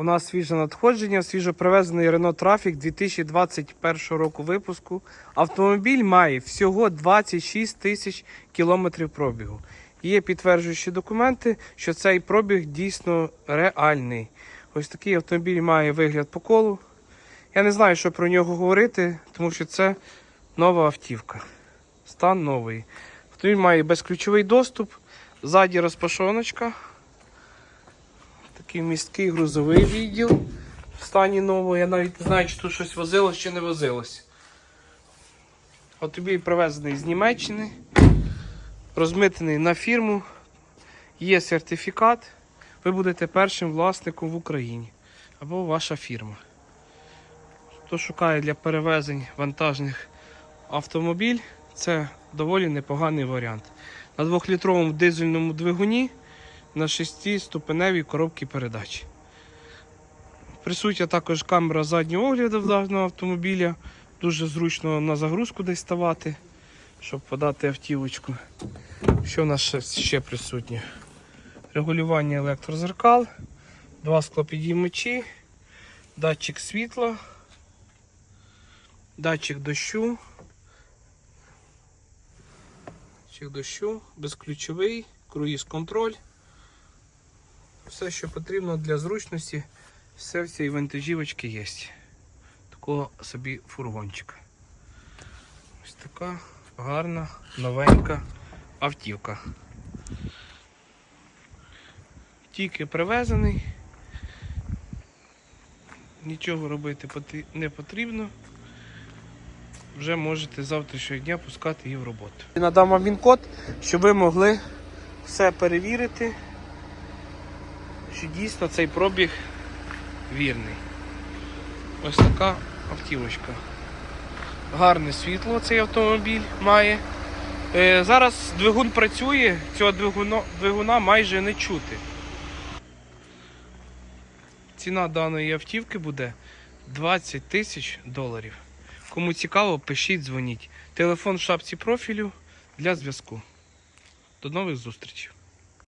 У нас свіже надходження, свіжо привезений Renault Traffic 2021 року випуску. Автомобіль має всього 26 тисяч кілометрів пробігу. Є підтверджуючі документи, що цей пробіг дійсно реальний. Ось такий автомобіль має вигляд по колу. Я не знаю, що про нього говорити, тому що це нова автівка. Стан новий. Автомобіль має безключовий доступ, ззаді розпашоночка. Такий місткий грузовий відділ в стані нового. Я навіть не знаю, чи тут щось возилось чи не возилось. Автомобіль привезений з Німеччини, розмитений на фірму, є сертифікат. Ви будете першим власником в Україні або ваша фірма. Хто шукає для перевезень вантажних автомобіль, це доволі непоганий варіант. На 2-літровому дизельному двигуні на 6-ступеневій коробці передач. Присутня також камера заднього огляду даного автомобіля. Дуже зручно на загрузку десь ставати, щоб подати автівочку. Що в нас ще, присутнє? Регулювання електрозеркал, два склопідіймачі, датчик світла, датчик дощу. Датчик дощу, безключовий, круїз-контроль. Все, що потрібно для зручності, все в цій вантажівочці є. Такого собі фургончика. Ось така гарна, новенька автівка. Тільки привезений. Нічого робити не потрібно. Вже можете завтрашнього дня пускати її в роботу. Надам вам він-код, щоб ви могли все перевірити що дійсно цей пробіг вірний. Ось така автівочка. Гарне світло цей автомобіль має. Е, зараз двигун працює, цього двигуна, двигуна майже не чути. Ціна даної автівки буде 20 тисяч доларів. Кому цікаво, пишіть, дзвоніть. Телефон в шапці профілю для зв'язку. До нових зустрічей.